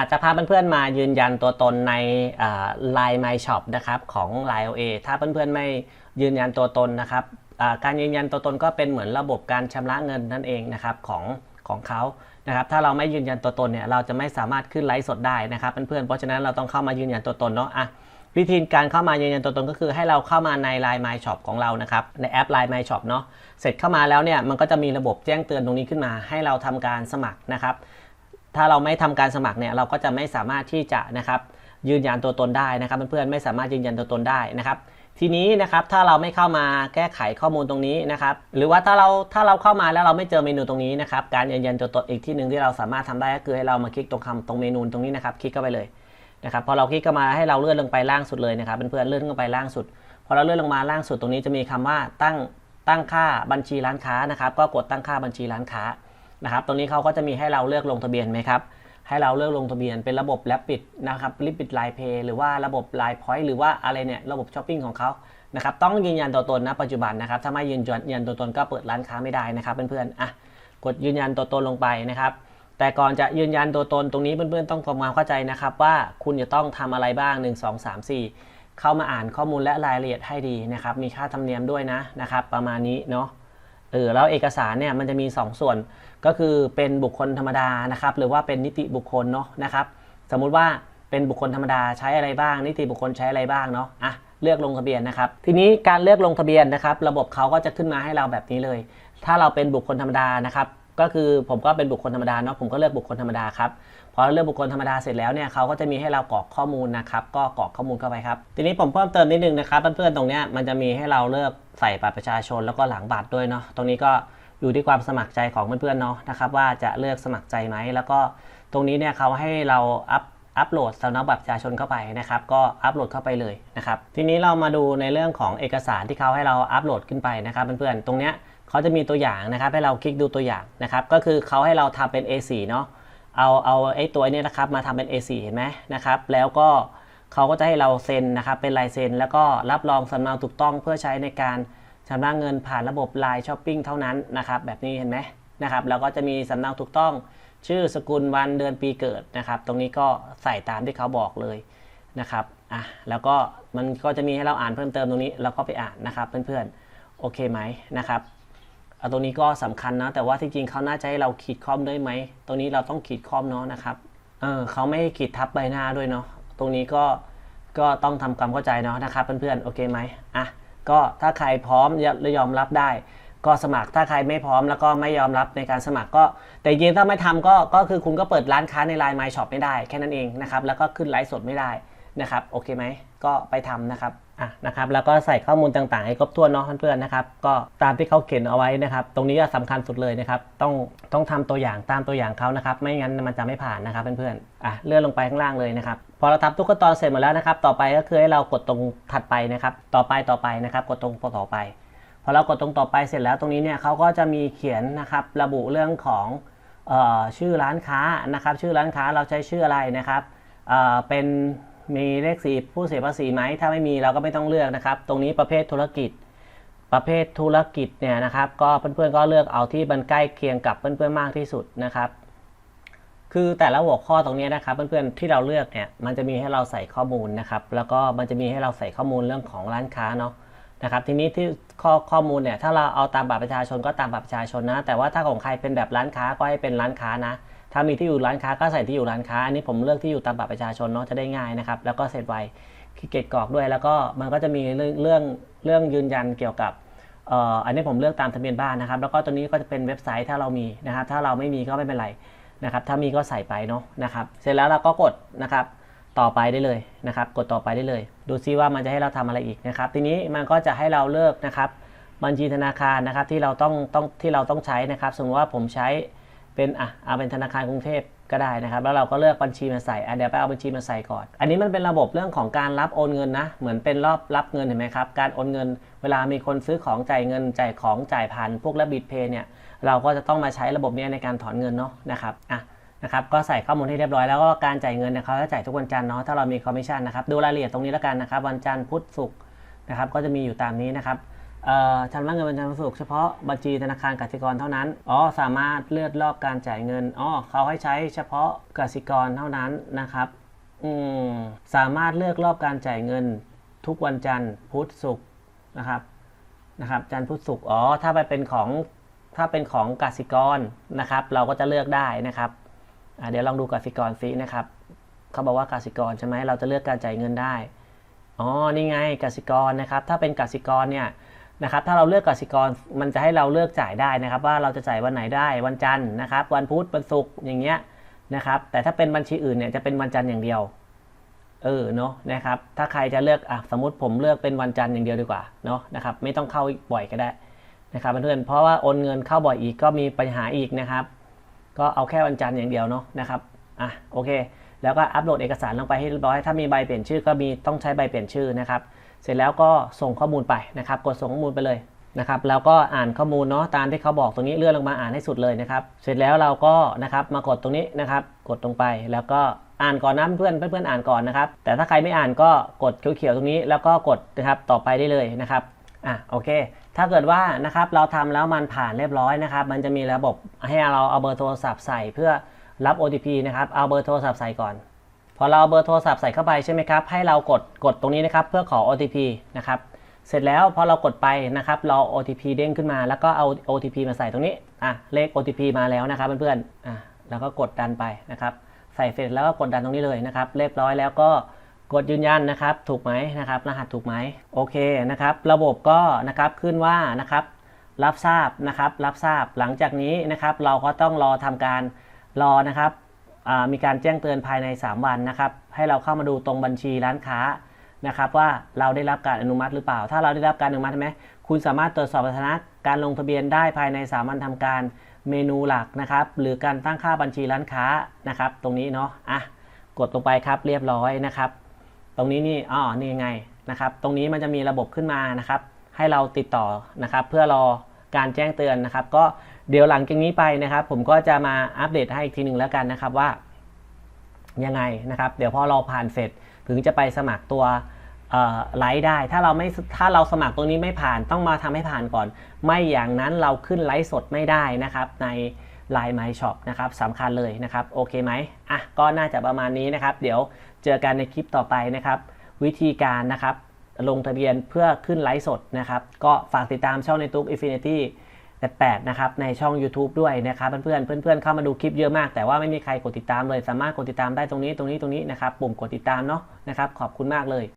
อาจจะพาเพื่อนๆมายืนยันตัวตนในไลน์ My Shop นะครับของ Line OA ถ้าเพื่อนๆไม่ยืนยันตัวตนนะครับการยืนยันตัวตนก็เป็นเหมือนระบบการชำระเงินนั่นเองนะครับของของเขานะครับ ถ้าเราไม่ยืนยันตัวตนเนี่ยเราจะไม่สามารถขึ้นไลฟ์สดได้นะครับเพื่อนๆเพราะฉะนั้นเราต้องเข้ามายืนยันตัวตนเนาะอะวิธีการเข้ามายืนยันตัวตนก็คือให้เราเข้ามาใน Line My Shop ของเรานะครับในแอป Line My Shop เนาะเสร็จเข้ามาแล้วเนี่ยมันก็จะมีระบบแจ้งเตือนตรงนี้ขึ้นมา ให้เราทำการสมัครนะครับ ถ้าเราไม่ทำการสมัครเนี่ยเราก็จะไม่สามารถที่จะนะครับยืนยันตัวตนได้นะครับเพื่อนๆไม่สามารถยืนยันตัวตนได้นะครับ ทีนี้นะครับถ้าเราไม่เข้ามาแก้ไขข้อมูลตรงนี้นะครับ หรือว่าถ้าเราถ้าเราเข้ามาแล้วเราไม่เจอเมนูตรงนี้นะครับการยืนยันตัวตนอีกที่หนึ่งที่เราสามารถทำได้ก็คือให้เรามาคลิกตรงคำตรงเมนูตรงนี้นะครับคลิกเข้าไปเลยนะครับพอเราคลิกเข้ามาให้เราเลื่อนลงไปล่างสุดเลยนะครับเพื่อนๆเลื่อนลงไปล่างสุดพอเราเลื่อนลงมาล่างสุดตรงนี้จะมีคำว่าตั้งตั้งค่าบัญชีร้านค้านะครับ ก็กดตั้งค่าบัญชีร้านค้า นะครับ ตรงนี้เขาก็จะมีให้เราเลือกลงทะเบียนไหมครับ ให้เราเลือกลงทะเบียนเป็นระบบแลปปิดนะครับลิปิดไลน์เพย์หรือว่าระบบไลน์พอยต์หรือว่าอะไรเนี่ยระบบช้อปปิ้งของเขานะครับต้องยืนยันตัวตนนะปัจจุบันนะครับถ้าไม่ยืนยันตัวตนก็เปิดร้านค้าไม่ได้นะครับเพื่อนๆอะกดยืนยันตัวตนลงไปนะครับแต่ก่อนจะยืนยันตัวตนตรงนี้เพื่อนๆต้องทำความเข้าใจนะครับว่าคุณจะต้องทำอะไรบ้าง 1 2 3 4 เข้ามาอ่านข้อมูลและรายละเอียดให้ดีนะครับมีค่าธรรมเนียมด้วยนะนะครับประมาณนี้เนาะ เออแล้วเอกสารเนี่ยมันจะมี 2 ส่วนก็คือเป็นบุคคลธรรมดานะครับ หรือว่าเป็นนิติบุคคลเนาะนะครับ สมมุติว่าเป็นบุคคลธรรมดาใช้อะไรบ้าง นิติบุคคลใช้อะไรบ้างเนาะอะเลือกลงทะเบียนนะครับ ทีนี้การเลือกลงทะเบียนนะครับ ระบบเขาก็จะขึ้นมาให้เราแบบนี้เลย ถ้าเราเป็นบุคคลธรรมดานะครับ ก็คือผมก็เป็นบุคคลธรรมดาเนาะผมก็เลือกบุคคลธรรมดาครับพอเลือกบุคคลธรรมดาเสร็จแล้วเนี่ยเขาก็จะมีให้เรากรอกข้อมูลนะครับก็กรอกข้อมูลเข้าไปครับทีนี้ผมเพิ่มเติมนิดนึงนะครับเพื่อนๆตรงเนี้ยมันจะมีให้เราเลือกใส่บัตรประชาชนแล้วก็หลังบัตรด้วยเนาะตรงนี้ก็อยู่ที่ความสมัครใจของเพื่อนๆเนาะนะครับว่าจะเลือกสมัครใจไหมแล้วก็ตรงนี้เนี่ยเขาให้เราอัพอัปโหลดสำเนาบัตรประชาชนเข้าไปนะครับก็อัปโหลดเข้าไปเลยนะครับทีนี้เรามาดูในเรื่องของเอกสารที่เขาให้เราอัปโหลดขึ้นไปนะครับเพื่อนๆตรงเนี้ย เขาจะมีตัวอย่างนะครับให้เราคลิกดูตัวอย่างนะครับ ก็คือเขาให้เราทำเป็น A4 เนาะเอาเอาไอ้ตัวนี้นะครับมาทำเป็น A4 เห็นไหมนะครับ แล้วก็เขาก็จะให้เราเซ็นนะครับเป็นลายเซ็น แล้วก็รับรองสำเนาถูกต้องเพื่อใช้ในการชำระเงินผ่านระบบไลน์ช้อปปิ้งเท่านั้นนะครับแบบนี้เห็นไหมนะครับแล้วก็จะมีสำเนาถูกต้องชื่อสกุลวันเดือนปีเกิดนะครับ ตรงนี้ก็ใส่ตามที่เขาบอกเลยนะครับอะแล้วก็มันก็จะมีให้เราอ่านเพิ่มเติมตรงนี้เราก็ไปอ่านนะครับเพื่อนๆโอเคไหมนะครับ ตรงนี้ก็สำคัญนะ แต่ว่าที่จริงเขาน่าจะให้เราขีดคอมด้วยไหม ตรงนี้เราต้องขีดคอมเนาะนะครับเออเขาไม่ขีดทับใบหน้าด้วยเนาะ ตรงนี้ก็ ก็ต้องทำความเข้าใจเนาะนะครับเพื่อนๆ โอเคไหมอะ ก็ถ้าใครพร้อมและยอมรับได้ ก็สมัคร ถ้าใครไม่พร้อมแล้วก็ไม่ยอมรับในการสมัครก็ แต่จริงถ้าไม่ทำก็ ก็คือคุณก็เปิดร้านค้าในไลน์ My Shop ไม่ได้แค่นั้นเองนะครับ แล้วก็ขึ้นไลฟ์สดไม่ได้นะครับ โอเคไหม ก็ไปทำนะครับ อะนะครับแล้วก็ใส่ข้อมูลต่างๆ ให้ครบถ้วนเนาะเพื่อนๆนะครับก็ตามที่เขาเขียนเอาไว้นะครับ ตรงนี้ก็สำคัญสุดเลยนะครับ ต้องต้องทำตัวอย่างตามตัวอย่างเขานะครับ ไม่งั้นมันจะไม่ผ่านนะครับเพื่อนๆอะเลื่อนลงไปข้างล่างเลยนะครับพอเราทำทุกขั้นตอนเสร็จหมดแล้วนะครับ ต่อไปก็คือให้เรากดตรงถัดไปนะครับ ต่อไปต่อไปนะครับ กดตรงต่อไป พอเรากดตรงต่อไปเสร็จแล้วตรงนี้เนี่ยเขาก็จะมีเขียนนะครับระบุเรื่องของออชื่อร้านค้านะครับ ชื่อร้านค้าเราใช้ชื่ออะไรนะครับเเป็น มีเลขสีผู้เสียภาษีไหม ถ้าไม่มีเราก็ไม่ต้องเลือกนะครับ ตรงนี้ประเภทธุรกิจ ประเภทธุรกิจเนี่ยนะครับ ก็เพื่อนๆก็เลือกเอาที่มันใกล้เคียงกับเพื่อนๆมากที่สุดนะครับ คือแต่ละหัวข้อตรงนี้นะครับ เพื่อนๆที่เราเลือกเนี่ย มันจะมีให้เราใส่ข้อมูลนะครับ แล้วก็มันจะมีให้เราใส่ข้อมูลเรื่องของร้านค้าเนาะนะครับทีนี้ที่ข้อข้อมูลเนี่ยถ้าเราเอาตามบัตรประชาชนก็ตามบัตรประชาชนนะ แต่ว่าถ้าของใครเป็นแบบร้านค้าก็ให้เป็นร้านค้านะ ถ้ามีที่อยู่ร้านค้าก็ใส่ที่อยู่ร้านค้า อันนี้ผมเลือกที่อยู่ตามบัตรประชาชนเนาะจะได้ง่ายนะครับ แล้วก็เสร็จไวขี้เกียจกรอกด้วย แล้วก็มันก็จะมีเรื่องเรื่องเรื่องยืนยันเกี่ยวกับเอ่ออันนี้ผมเลือกตามทะเบียนบ้านนะครับ แล้วก็ตัวนี้ก็จะเป็นเว็บไซต์ถ้าเรามีนะครับ ถ้าเราไม่มีก็ไม่เป็นไรนะครับ ถ้ามีก็ใส่ไปเนาะนะครับ เสร็จแล้วเราก็กดนะครับต่อไปได้เลยนะครับ กดต่อไปได้เลย ดูซิว่ามันจะให้เราทำอะไรอีกนะครับ ทีนี้มันก็จะให้เราเลือกนะครับ บัญชีธนาคารนะครับที่เราต้องต้องที่เราต้องใช้นะครับ สมมติว่าผมใช้ เป็นอะเอาเป็นธนาคารกรุงเทพก็ได้นะครับแล้วเราก็เลือกบัญชีมาใส่อะเดี๋ยวไปเอาบัญชีมาใส่ก่อน อันนี้มันเป็นระบบเรื่องของการรับโอนเงินนะ เหมือนเป็นรอบรับเงินเห็นไหมครับ การโอนเงิน เวลามีคนซื้อของจ่ายเงินจ่ายของจ่ายผ่านพวกระบิดเพย์เนี่ยเราก็จะต้องมาใช้ระบบนี้ในการถอนเงินเนาะนะครับอะนะครับก็ใส่ข้อมูลให้เรียบร้อยแล้วก็การจ่ายเงินเนี่ยเขาจะจ่ายทุกวันจันทร์เนาะถ้าเรามีคอมมิชชั่นนะครับดูรายละเอียดตรงนี้แล้วกันนะครับวันจันทร์พุธศุกร์นะครับก็จะมีอยู่ตามนี้นะครับ ชำระเงินบัญชีสุขเฉพาะบัญชีธนาคารกสิกรเท่านั้น อ๋อ สามารถเลือกรอบการจ่ายเงิน อ๋อ เขาให้ใช้เฉพาะกสิกรเท่านั้นนะครับ อืม สามารถเลือกรอบการจ่ายเงิน ทุกวันจันทร์พุธศุกร์นะครับ นะครับ จันทร์พุธศุกร์ อ๋อ ถ้าไปเป็นของ ถ้าเป็นของกสิกรนะครับ เราก็จะเลือกได้นะครับเดี๋ยวลองดูกสิกรซินะครับ เขาบอกว่ากสิกรใช่ไหมเราจะเลือกการจ่ายเงินได้ อ๋อ นี่ไงกสิกรนะครับ ถ้าเป็นกสิกรเนี่ย นะครับถ้าเราเลือกกสิกรมันจะให้เราเลือกจ่ายได้นะครับ ว่าเราจะจ่ายวันไหนได้วันจันทร์นะครับ วันพุธวันศุกร์อย่างเงี้ยนะครับ แต่ถ้าเป็นบัญชีอื่นเนี่ยจะเป็นวันจันทร์อย่างเดียวเออเนาะนะครับ ถ้าใครจะเลือกอะสมมติผมเลือกเป็นวันจันทร์อย่างเดียวดีกว่าเนาะนะครับ ไม่ต้องเข้าบ่อยก็ได้นะครับเพื่อนเพราะว่าโอนเงินเข้าบ่อยอีกก็มีปัญหาอีกนะครับ ก็เอาแค่วันจันทร์อย่างเดียวเนาะนะครับอะโอเค แล้วก็อัปโหลดเอกสารลงไปให้เรียบร้อยถ้ามีใบเปลี่ยนชื่อก็มีต้องใช้ใบเปลี่ยนชื่อนะครับ เสร็จแล้วก็ส่งข้อมูลไปนะครับ กดส่งข้อมูลไปเลยนะครับแล้วก็อ่านข้อมูลเนาะตามที่เขาบอกตรงนี้เลื่อนลงมาอ่านให้สุดเลยนะครับ เสร็จแล้วเราก็นะครับมากดตรงนี้นะครับ กดลงไปแล้วก็อ่านก่อนนะเพื่อนเพื่อนอ่านก่อนนะครับ แต่ถ้าใครไม่อ่านก็กดเขียวๆตรงนี้แล้วก็กดนะครับต่อไปได้เลยนะครับอะโอเค ถ้าเกิดว่านะครับเราทำแล้วมันผ่านเรียบร้อยนะครับ มันจะมีระบบให้เราเอาเบอร์โทรศัพท์ใส่เพื่อรับ OTP นะครับเอาเบอร์โทรศัพท์ใส่ก่อน พอเราเบอร์โทรศัพท์ใส่เข้าไปใช่ไหมครับ ให้เรากดกดตรงนี้นะครับ เพื่อขอ OTP นะครับ เสร็จแล้วพอเรากดไปนะครับเรา OTP เด้งขึ้นมา แล้วก็เอา OTP มาใส่ตรงนี้ อะ เลข OTP มาแล้วนะครับเพื่อนๆ อะ แล้วก็กดดันไปนะครับ ใส่เสร็จแล้วก็กดดันตรงนี้เลยนะครับ เรียบร้อยแล้วก็กดยืนยันนะครับ ถูกไหมนะครับ รหัสถูกไหมโอเคนะครับ ระบบก็นะครับขึ้นว่านะครับ รับทราบนะครับ รับทราบ หลังจากนี้นะครับ เราก็ต้องรอทำการรอนะครับ มีการแจ้งเตือนภายใน 3 วันนะครับ ให้เราเข้ามาดูตรงบัญชีร้านค้านะครับว่าเราได้รับการอนุมัติหรือเปล่า ถ้าเราได้รับการอนุมัติใช่ไหมคุณสามารถตรวจสอบสถานะการลงทะเบียนได้ภายใน 3 วันทำการเมนูหลักนะครับ หรือการตั้งค่าบัญชีร้านค้านะครับ ตรงนี้เนาะอะกดลงไปครับเรียบร้อยนะครับ ตรงนี้นี่อ๋อนี่ไงนะครับ ตรงนี้มันจะมีระบบขึ้นมานะครับ ให้เราติดต่อนะครับ เพื่อรอ การแจ้งเตือนนะครับ ก็เดี๋ยวหลังจากนี้ไปนะครับ ผมก็จะมาอัปเดตให้อีกทีหนึ่งแล้วกันนะครับว่ายังไงนะครับ เดี๋ยวพอเราผ่านเสร็จถึงจะไปสมัครตัวไลฟ์ได้ ถ้าเราไม่ถ้าเราสมัครตรงนี้ไม่ผ่านต้องมาทำให้ผ่านก่อน ไม่อย่างนั้นเราขึ้นไลฟ์สดไม่ได้นะครับ ใน Line My Shop นะครับสำคัญเลยนะครับ โอเคไหมอะก็น่าจะประมาณนี้นะครับ เดี๋ยวเจอกันในคลิปต่อไปนะครับ วิธีการนะครับ ลงทะเบียนเพื่อขึ้นไลฟ์สดนะครับ ก็ฝากติดตามช่องในตุ๊ก Infinity 88นะครับในช่อง YouTube ด้วยนะครับเพื่อนๆเพื่อนๆเข้ามาดูคลิปเยอะมาก แต่ว่าไม่มีใครกดติดตามเลย สามารถกดติดตามได้ตรงนี้ตรงนี้ตรงนี้นะครับปุ่มกดติดตามเนาะนะครับขอบคุณมากเลย